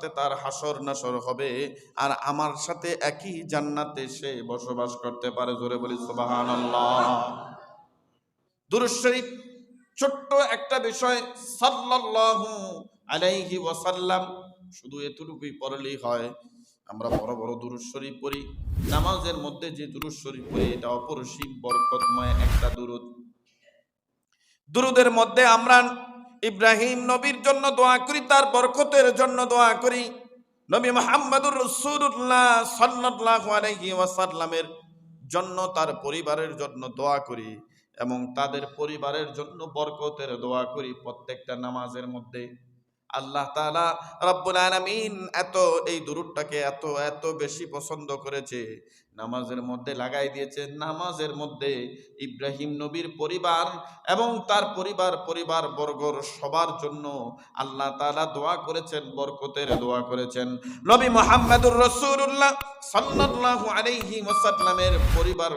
সাথে তার হাসর নাসর হবে। আর আমার সাথে একই জান্নাতে সে বসবাস করতে পারে। জোরে বলি দুরূদ ছোট্ট একটা বিষয়, সাল্লাল্লাহু আলাইহি ওয়াসাল্লাম, শুধু এতটুকুই পড়লেই হয়। আমরা বড় বড় দুরূদ শরীফ পড়ি। নামাজের মধ্যে যে দুরূদ শরীফ পড়ি, এটা অপরসীম বরকতময় একটা দুরূদ। দুরুদের মধ্যে আমরা ইব্রাহিম নবীর জন্য দোয়া করি, তার বরকতের জন্য দোয়া করি। নবী মোহাম্মদুর রসুল্লাহ সাল্লাহ আলহি ওয়াসাল্লামের জন্য, তার পরিবারের জন্য দোয়া করি এবং তাদের পরিবারের জন্য বরকতের দোয়া করি প্রত্যেকটা নামাজের মধ্যে। আল্লাহ তাআলা রব্বুল আলামিন এত এই দুরুদটাকে এত এত বেশি পছন্দ করেছে। নামাজের মধ্যে লাগাই দিয়েছে। নামাজের মধ্যে ইব্রাহিম নবীর পরিবার এবং তার পরিবার পরিবার বর্গর সবার জন্য আল্লাহ তাআলা দোয়া করেছেন, বরকতের দোয়া করেছেন। নবী মোহাম্মদুর রসুল্লাহ সাল্লাল্লাহু আলাইহি ওয়াসাল্লামের পরিবার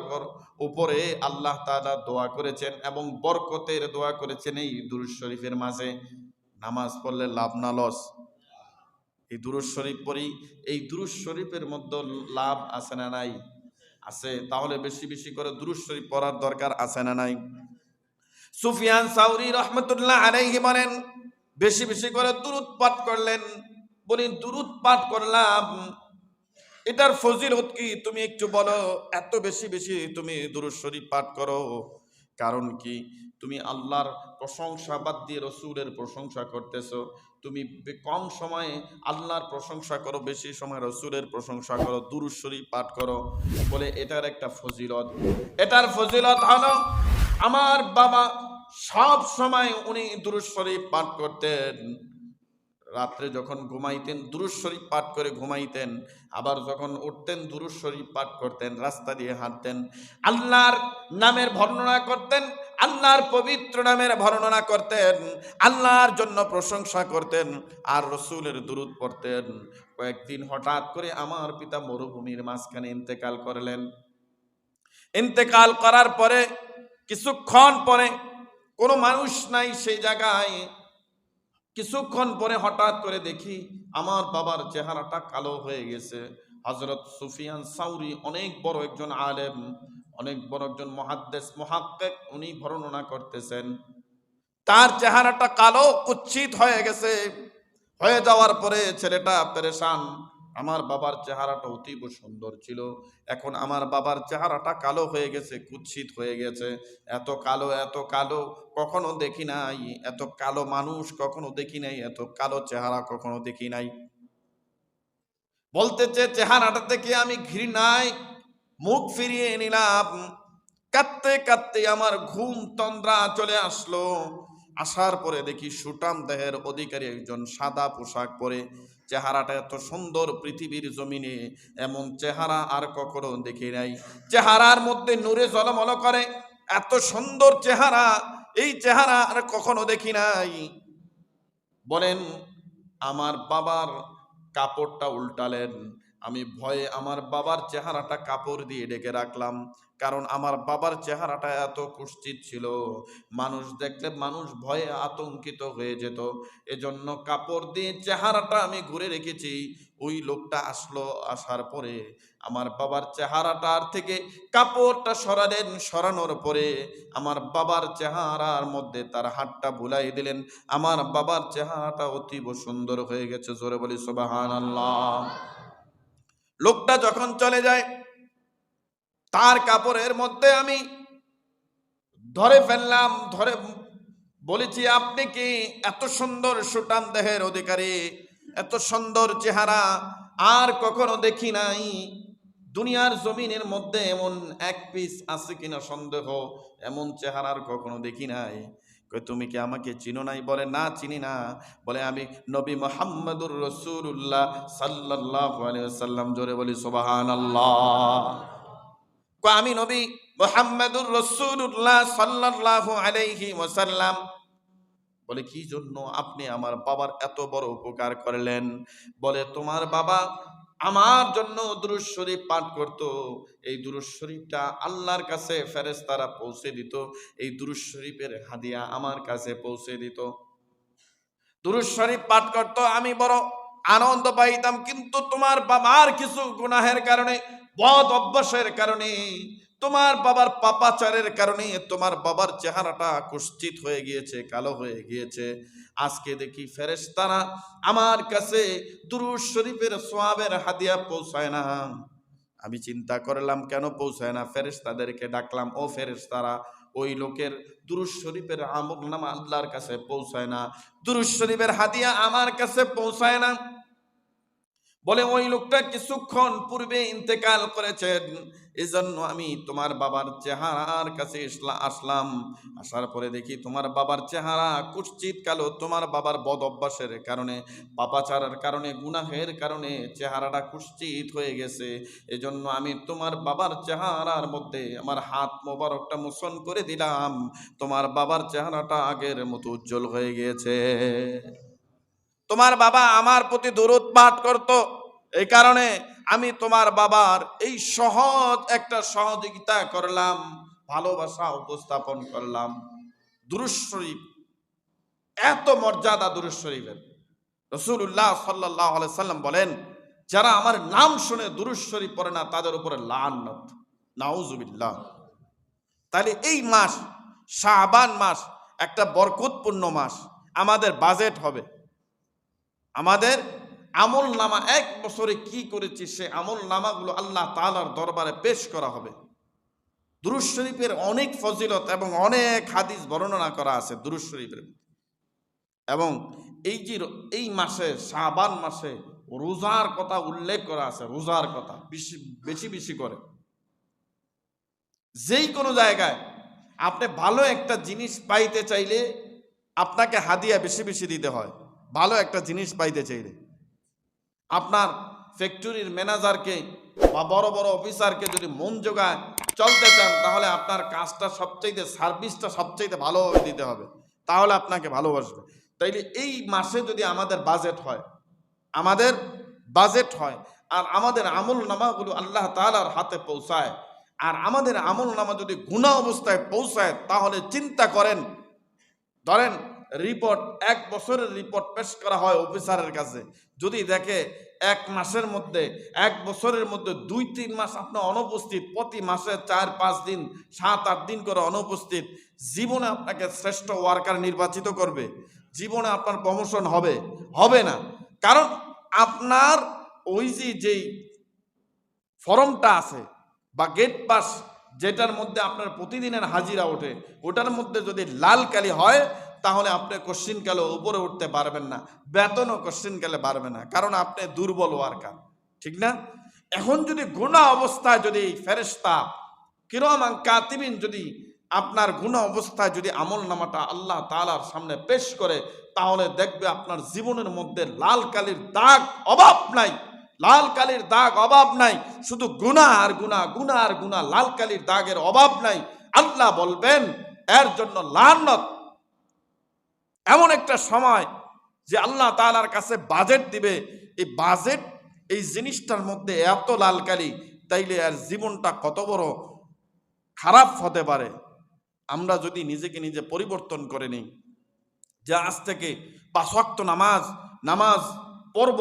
উপরে আল্লাহ তালা দোয়া করেছেন এবং বরকতের দোয়া করেছেন এই দুরূদ শরীফের মাঝে। নামাজ পড়লে লাভ না লস? এই দুরুদ শরীফ পড়ি, এই দুরুদ শরীফের মধ্যে লাভ আছে না নাই? আছে, তাহলে বেশি বেশি করে দুরুদ শরীফ পড়ার দরকার আছে না নাই? সুফিয়ান সাউরি রহমতুল্লাহ আলাইহি বলেন, বেশি বেশি করে দুরুদ পাঠ করলেন। বলি, দুরুদ পাঠ করলাম, এটার ফজিলত কি? তুমি একটু বলো, এত বেশি বেশি তুমি দুরুদ শরীফ পাঠ করো। কারণ কি? তুমি আল্লাহর প্রশংসা বাদ দিয়ে রসুলের প্রশংসা করতেছো, তুমি কম সময়ে আল্লাহর প্রশংসা করো, বেশি সময় রসুলের প্রশংসা করো, দুরুদ শরীফ পাঠ করো বলে এটার একটা ফজিলত। এটার ফজিলত হলো আমার বাবা সব সময় উনি দুরুদ শরীফ পাঠ করতেন। রাত্রে যখন ঘুমাইতেন, দুরুদ শরীফ পাঠ করে ঘুমাইতেন, আবার যখন উঠতেন, দুরুদ শরীফ পাঠ করতেন, রাস্তা দিয়ে হাঁটতেন, আল্লাহর নামের বর্ণনা করতেন আল্লাহর পবিত্র নামের বর্ণনা করতেন, আল্লাহর জন্য প্রশংসা করতেন আর রসুলের দুরুদ পড়তেন। কয়েকদিন হঠাৎ করে আমার পিতা মরুভূমির মাঝখানে ইন্তেকাল করলেন। ইন্তেকাল করার পরে কিছুক্ষণ পরে কোনো মানুষ নাই সেই জায়গায়। কিছুক্ষণ পরে হঠাৎ করে দেখি আমার বাবার চেহারাটা কালো হয়ে গেছে। হজরত সুফিয়ান সাউরি অনেক বড় একজন আলেম। অনেক বড় একজন মহাদ্দেশ, মহাক্কেক, উনি বর্ণনা করতেছেন। তার চেহারাটা কালো, কুচ্ছিত হয়ে গেছে। হয়ে যাওয়ার পরে ছেলেটা পেরেশান। আমার বাবার চেহারাটা অতীব সুন্দর ছিল। এখন আমার বাবার চেহারাটা কালো হয়ে গেছে কুৎসিত হয়ে গেছে। এত কালো এত কালো, কখনো দেখি নাই। এত কালো মানুষ কখনো দেখি নাই। এত কালো চেহারা কখনো দেখি নাই। বলতেছে চেহারাটা থেকে আমি ঘৃণায় মুখ ফিরিয়ে নিলাম। কাঁদতে কাঁদতে আমার ঘুম তন্দ্রা চলে আসলো। আসার পরে দেখি সুটাম দেহের অধিকারী একজন সাদা পোশাক পরে। চেহারাটা এত সুন্দর পৃথিবীর জমিনে, এমন চেহারা আর কখনো দেখি নাই। চেহারার মধ্যে নূরে জলমল করে, এত সুন্দর চেহারা, এই চেহারা আর কখনো দেখি নাই। বলেন, আমার বাবার কাপড়টা উল্টালেন। আমি ভয়ে আমার বাবার চেহারাটা কাপড় দিয়ে ডেকে রাখলাম, কারণ আমার বাবার চেহারাটা এত কুষ্ঠিত ছিল। মানুষ দেখলে মানুষ ভয়ে আতঙ্কিত হয়ে যেত। এজন্য কাপড় দিয়ে চেহারাটা আমি ঘুরে রেখেছি। ওই লোকটা আসলো, আসার পরে আমার বাবার চেহারাটার থেকে কাপড়টা সরালেন, সরানোর পরে আমার বাবার চেহারার মধ্যে তার হাতটা বুলাই দিলেন। আমার বাবার চেহারাটা অতীব সুন্দর হয়ে গেছে, জোরে বলি সুবাহান আল্লাহ লোকটা যখন চলে যায়, তার কাপড়ের মধ্যে আমি ধরে ফেললাম, ধরে বলেছি, আপনি কি এত সুন্দর সুটান দেহের অধিকারী? এত সুন্দর চেহারা, আর কখনো দেখি নাই? দুনিয়ার জমিনের মধ্যে এমন এক পিস আছে কিনা সন্দেহ? এমন চেহারার কখনো দেখি নাই? তুমি কি আমাকে চিনো নাই? বলে, না, চিনি না। বলে, আমি নবী মোহাম্মদুর রসুল্লাহ আলাইহি সাল্লাম জোরে বলি কয়, আমি নবী মোহাম্মদুর রসুল্লাহ সাল্লাল্লাহু আলাইহি ওয়াসাল্লাম। বলে, কি জন্য আপনি আমার বাবার এত বড় উপকার করলেন? বলে, তোমার বাবা আমার জন্য দুরুজ শরীফ পাঠ করত। এই দুরুজ শরীফটা আল্লাহর কাছে ফেরেশতারা পৌঁছে দিত। এই দুরুজ শরীফের হাদিয়া আমার কাছে পৌঁছে দিত। দুরুজ শরীফ পাঠ করত, আমি বড় আনন্দ পাইতাম, কিন্তু তোমার বাবার কিছু গুনাহের কারণে, বদ অভ্যাসের কারণে তোমার বাবার পাপাচারের কারণে তোমার বাবার চেহারাটা কুষ্ঠিত হয়ে গিয়েছে, কালো হয়ে গিয়েছে। আজকে দেখি ফেরেশতারা আমার কাছে দুরুজ শরীফের সোয়াবের হাদিয়া পৌঁছায় না। আমি চিন্তা করলাম, কেন পৌঁছায় না? ফেরেশতাদেরকে ডাকলাম, ও ফেরেশতারা, ওই লোকের দুরুজ শরীফের আমল নামা আল্লাহর কাছে পৌঁছায় না। দুরুজ শরীফের হাদিয়া আমার কাছে পৌঁছায় না। বলে, ওই লোকটা কিছুক্ষণ পূর্বে ইন্তেকাল করেছেন। এজন্য আমি তোমার বাবার চেহারার কাছে আসলাম। আসার পরে দেখি তোমার বাবার চেহারা কুশ্চিত কালো। তোমার বাবার বদ অভ্যাসের কারণে, পাপাচারের কারণে, গুনাহের কারণে চেহারাটা কুশ্চিত হয়ে গেছে। এজন্য আমি তোমার বাবার চেহারার মধ্যে আমার হাত মোবারকটা মোচন করে দিলাম। তোমার বাবার চেহারাটা আগের মতো উজ্জ্বল হয়ে গিয়েছে। তোমার বাবা আমার প্রতি দূরত পাঠ করত। এই কারণে আমি তোমার বাবার এই সহজ একটা সহযোগিতা করলাম, ভালোবাসা উপস্থাপন করলাম। দুরুশরীফ এত মর্যাদা দুরুশ শরীফের। রসুল্লাহ সাল্লাহ সাল্লাম বলেন, যারা আমার নাম শুনে দুরুশ শরীফ পড়ে না, তাদের উপরে লান্নত তাহলে এই মাস শাহবান মাস একটা বরকতপূর্ণ মাস। আমাদের বাজেট হবে। আমাদের আমল নামা এক বছরে কি করেছি, সে আমল নামাগুলো আল্লাহ তালার দরবারে পেশ করা হবে। দুরুজ শরীফের অনেক ফজিলত এবং অনেক হাদিস বর্ণনা করা আছে দুরুজ শরীফের এবং এই যে এই মাসে, শাবান মাসে রোজার কথা উল্লেখ করা আছে, রোজার কথা বেশি বেশি বেশি করে। যেই কোনো জায়গায় আপনি ভালো একটা জিনিস পাইতে চাইলে আপনাকে হাদিয়া বেশি বেশি দিতে হয়। ভালো একটা জিনিস পাইতে চাইলে আপনার ফ্যাক্টরির ম্যানেজারকে বা বড় বড় অফিসারকে যদি মন জোগায় চলতে চান, তাহলে আপনার কাজটা সবচাইতে সার্ভিসটা সবচাইতে ভালোভাবে দিতে হবে। তাহলে আপনাকে ভালোবাসবে। তাইলে এই মাসে যদি আমাদের বাজেট হয়, আমাদের বাজেট হয়, আর আমাদের আমল নামাগুলো আল্লাহ তালার হাতে পৌঁছায়, আর আমাদের আমল নামা যদি গুণা অবস্থায় পৌঁছায়, তাহলে চিন্তা করেন, ধরেন রিপোর্ট এক বছরের রিপোর্ট পেশ করা হয় অফিসারের কাছে। যদি দেখে এক মাসের মধ্যে, এক বছরের মধ্যে দুই, তিন মাস আপনার অনুপস্থিত, প্রতি মাসে চার, পাঁচ দিন, সাত, আট দিন করে অনুপস্থিত, জীবনে আপনাকে শ্রেষ্ঠ ওয়ার্কার নির্বাচিত করবে। জীবনে আপনার প্রমোশন হবে। হবে না। কারণ আপনার ওই যে, যেই ফর্মটা আছে বা গেট পাস যেটার মধ্যে আপনার প্রতিদিনের হাজিরা ওঠে, ওটার মধ্যে যদি লাল কালি হয় তাহলে আপনি কোশ্চিন কালে উপরে উঠতে পারবেন না, বেতনও কোশ্চিন কালে পারবে না, কারণ আপনি দুর্বল ওয়ার্কার ঠিক না? এখন যদি গুণা অবস্থায় যদি ফেরেস্তা কিরমান কাতিবিন যদি আপনার গুণা অবস্থায় যদি আমল নামাটা আল্লাহ তালার সামনে পেশ করে, তাহলে দেখবে আপনার জীবনের মধ্যে লাল কালির দাগ অভাব নাই, লাল কালির দাগ অভাব নাই, শুধু গুণা আর গুণা গুণা আর গুণা, লাল কালির দাগের অভাব নাই। আল্লাহ বলবেন, এর জন্য লান্নত এমন একটা সময় যে আল্লাহ তালার কাছে বাজেট দিবে। এই বাজেট এই জিনিসটার মধ্যে এত লাল কালি তাইলে আর জীবনটা কত বড় খারাপ হতে পারে। আমরা যদি নিজেকে নিজে পরিবর্তন করে নিই, যে আজ থেকে পাঁচ ওয়াক্ত নামাজ নামাজ পড়ব,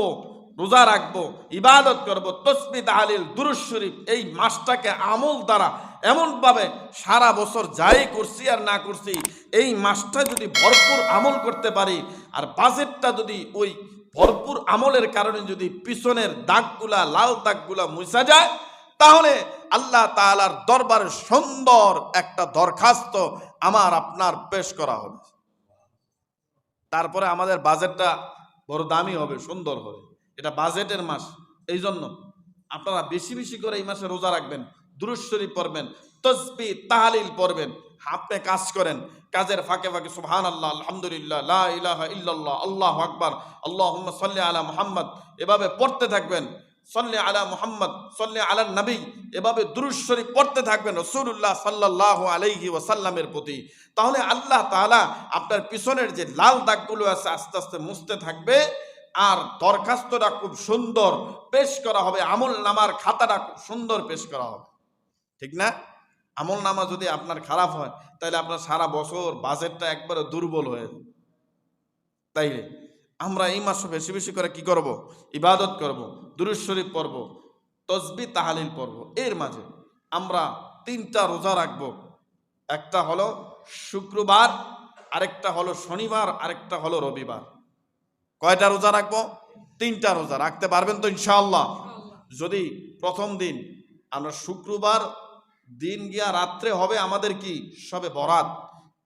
রোজা রাখব, ইবাদত করব, তসবি, তাহালিল, দুরুজ শরীফ, এই মাসটাকে আমল দ্বারা এমনভাবে সারা বছর যাই করছি আর না করছি, এই মাসটা যদি ভরপুর আমল করতে পারি, আর বাজেটটা যদি ওই ভরপুর আমলের কারণে যদি পিছনের দাগগুলা, লাল দাগগুলা মুছা যায়, তাহলে আল্লাহ তাআলার দরবারে সুন্দর একটা দরখাস্ত আমার আপনার পেশ করা হবে। তারপরে আমাদের বাজেটটা বড় দামি হবে, সুন্দর হবে। এটা বাজেটের মাস এই জন্য আপনারা বেশি বেশি করে এই মাসে রোজা রাখবেন। দুরুশ্বরী পড়বেন, তসবি, তাহালিল পড়বেন আপনি কাজ করেন, কাজের ফাঁকে ফাঁকে সুবহান আল্লাহ আলহামদুলিল্লাহ, লা ইলাহা আল্লাহ আকবার, আল্লাহুম্মা সাল্লি আলা মুহাম্মদ, এভাবে পড়তে থাকবেন, সল্লে আলা মুহাম্মদ, সল্লে আলা নবী, এভাবে দুরুশ্বরী পড়তে থাকবেন রসুল্লাহ সাল্লাহ আলাইহি ওয়াসাল্লামের প্রতি। তাহলে আল্লাহ তাআলা আপনার পিছনের যে লাল দাগগুলো আছে আস্তে আস্তে মুছতে থাকবে, আর দরখাস্তটা খুব সুন্দর পেশ করা হবে, আমল নামার খাতাটা খুব সুন্দর পেশ করা হবে। ঠিক না? আমল নামা যদি আপনার খারাপ হয় তাহলে আপনার সারা বছর বাজেটটা একবারে দুর্বল হয়ে যাবে তাইলে আমরা এই মাসে বেশি বেশি করে কি করব? ইবাদত করব দুরুজ পর্ব তসবি তাহালিল পড়ব। এর মাঝে আমরা তিনটা রোজা রাখব। একটা হলো শুক্রবার আরেকটা হলো শনিবার আরেকটা হলো রবিবার। কয়টা রোজা রাখব? তিনটা রোজা। রাখতে পারবেন তো ইনশাআল্লাহ। যদি প্রথম দিন আমরা শুক্রবার দিন গিয়া রাত্রে হবে আমাদের কি? সবে বরাত।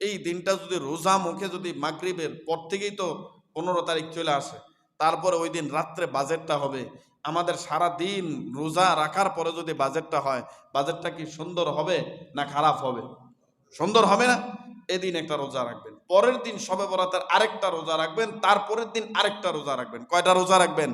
এই দিনটা যদি রোজা মুখে যদি মাগরিবের পর থেকেই তো পনেরো তারিখ চলে আসে, তারপরে ওই দিন রাত্রে বাজেটটা হবে। আমাদের সারা দিন রোজা রাখার পরে যদি বাজেটটা হয়, বাজেটটা কি সুন্দর হবে না খারাপ হবে? সুন্দর হবে না? এদিন একটা রোজা রাখবেন। পরের দিন সবে বরাতের আরেকটা রোজা রাখবেন, তারপরের দিন আরেকটা রোজা রাখবেন। কয়টা রোজা রাখবেন?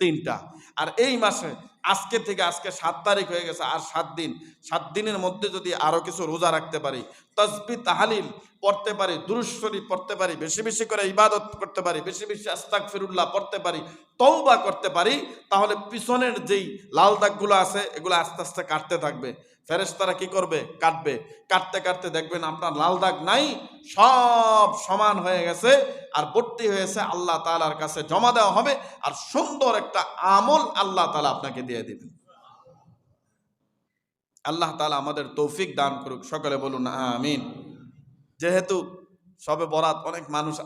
তিনটা। আর এই মাসে, আজকে থেকে আজকে সাত তারিখ হয়ে গেছে, আর সাত দিন। সাত দিনের মধ্যে যদি আরও কিছু রোজা রাখতে পারি, তসবি, তাহালিল পড়তে পারি দুরুশ্বরী পড়তে পারি, বেশি বেশি করে ইবাদত করতে পারি, বেশি বেশি আস্তাক ফিরুল্লাহ পড়তে পারি তৌবা করতে পারি, তাহলে পিছনের যেই লাল দাগগুলো আছে, এগুলো আস্তে আস্তে কাটতে থাকবে। ফেরেশতারা কি করবে? কাটবে। কাটতে কাটতে দেখবেন আপনার লাল দাগ নাই, সব সমান হয়ে গেছে আর ভর্তি হয়েছে আল্লাহ তালার কাছে জমা দেওয়া হবে আর সুন্দর একটা আমল আল্লাহ তালা আপনাকে দিয়ে দিবেন। আল্লাহ তালা আমাদের তৌফিক দান করুক। সকলে বলুন, আমিন। যেহেতু সবে বরাত অনেক মানুষ